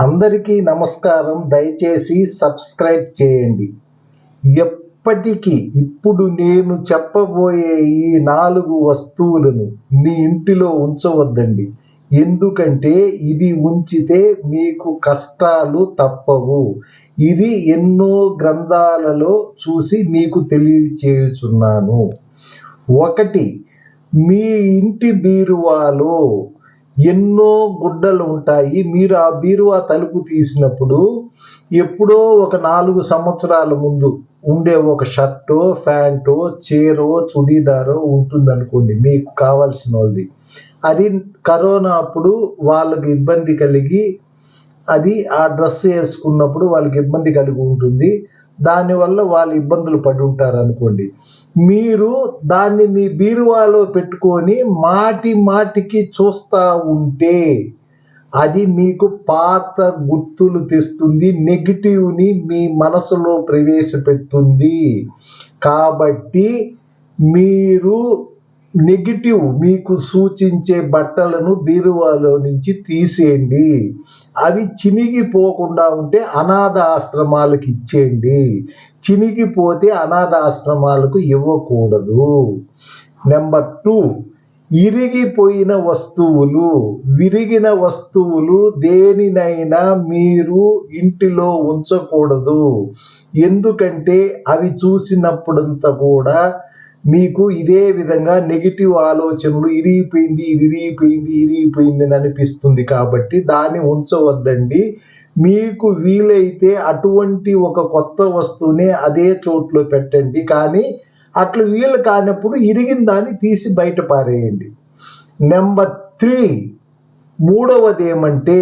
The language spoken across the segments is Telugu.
అందరికీ నమస్కారం. దయచేసి సబ్స్క్రైబ్ చేయండి. ఎప్పటికీ ఇప్పుడు నేను చెప్పబోయే ఈ నాలుగు వస్తువులను మీ ఇంటిలో ఉంచవద్దండి. ఎందుకంటే ఇది ఉంచితే మీకు కష్టాలు తప్పవు. ఇది ఎన్నో గ్రంథాలలో చూసి మీకు తెలియచేయుచున్నాను. ఒకటి మీ ఇంటి బీరువాలో ఎన్నో గుడ్డలు ఉంటాయి. మీరు ఆ బీరువా తలుపు తీసినప్పుడు ఎప్పుడో ఒక నాలుగు సంవత్సరాల ముందు ఉండే ఒక షర్టో ప్యాంటో చీరో చుడీదారో ఉంటుందనుకోండి మీకు కావాల్సిన వాళ్ళది అది కరోనా అప్పుడు వాళ్ళకి ఇబ్బంది కలిగి అది ఆ డ్రెస్ వేసుకున్నప్పుడు వాళ్ళకి ఇబ్బంది కలిగి ఉంటుంది. దానివల్ల వాళ్ళు ఇబ్బందులు పడి ఉంటారు అనుకోండి. మీరు దాన్ని మీ బీరువాలో పెట్టుకొని మాటి మాటికి చూస్తూ ఉంటే అది మీకు పాత గుర్తులు తెస్తుంది నెగిటివ్ని మీ మనసులో ప్రవేశపెడుతుంది. కాబట్టి మీరు నెగిటివ్ మీకు సూచించే బట్టలను బీరువాలో నుంచి తీసేయండి. అవి చినిగిపోకుండా ఉంటే అనాథ ఆశ్రమాలకు ఇచ్చేయండి. చినిగిపోతే అనాథ ఆశ్రమాలకు ఇవ్వకూడదు. నెంబర్ టూ ఇరిగిపోయిన వస్తువులు. విరిగిన వస్తువులు దేనినైనా మీరు ఇంటిలో ఉంచకూడదు. ఎందుకంటే అవి చూసినప్పుడంతా కూడా మీకు ఇదే విధంగా నెగిటివ్ ఆలోచనలు ఇరిగిపోయింది ఇరిగిపోయింది ఇరిగిపోయింది అని అనిపిస్తుంది కాబట్టి దాన్ని ఉంచవద్దండి. మీకు వీలైతే అటువంటి ఒక కొత్త వస్తువుని అదే చోట్లో పెట్టండి. కానీ అట్లా వీలు కానప్పుడు ఇరిగిన దాన్ని తీసి బయట పారేయండి. నెంబర్ త్రీ మూడవది ఏమంటే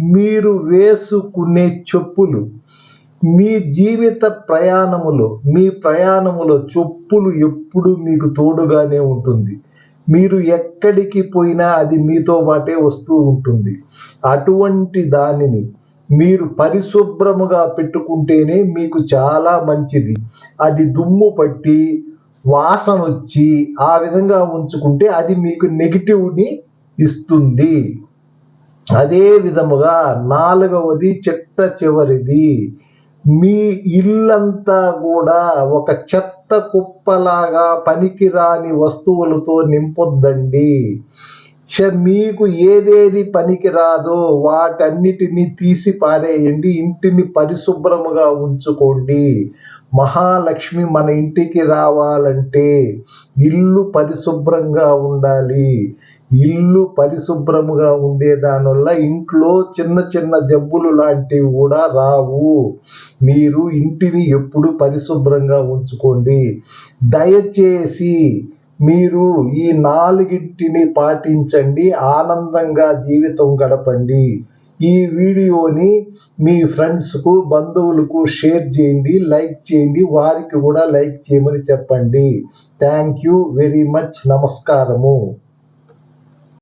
మీరు వేసుకునే చెప్పులు. మీ జీవిత ప్రయాణములో మీ ప్రయాణములో చెప్పులు ఎప్పుడు మీకు తోడుగానే ఉంటుంది. మీరు ఎక్కడికి పోయినా అది మీతో పాటే వస్తూ ఉంటుంది. అటువంటి దానిని మీరు పరిశుభ్రముగా పెట్టుకుంటేనే మీకు చాలా మంచిది. అది దుమ్ము పట్టి వాసన వచ్చి ఆ విధంగా ఉంచుకుంటే అది మీకు నెగిటివ్ని ఇస్తుంది. అదే విధముగా నాలుగవది చెత్త చివరిది. మీ ఇల్లంతా కూడా ఒక చెత్త కుప్పలాగా పనికిరాని వస్తువులతో నింపొద్దండి. మీకు ఏదేది పనికిరాదో వాటన్నిటిని తీసి పారేయండి ఇంటిని పరిశుభ్రముగా ఉంచుకోండి. మహాలక్ష్మి మన ఇంటికి రావాలంటే ఇల్లు పరిశుభ్రంగా ఉండాలి. ఇల్లు పరిశుభ్రముగా ఉండేదానివల్ల ఇంట్లో చిన్న చిన్న జబ్బులు లాంటివి కూడా రావు. మీరు ఇంటిని ఎప్పుడు పరిశుభ్రంగా ఉంచుకోండి. దయచేసి మీరు ఈ నాలుగింటిని పాటించండి. ఆనందంగా జీవితం గడపండి. ఈ వీడియోని మీ ఫ్రెండ్స్కు బంధువులకు షేర్ చేయండి లైక్ చేయండి వారికి కూడా లైక్ చేయమని చెప్పండి. Thank you very much. నమస్కారము.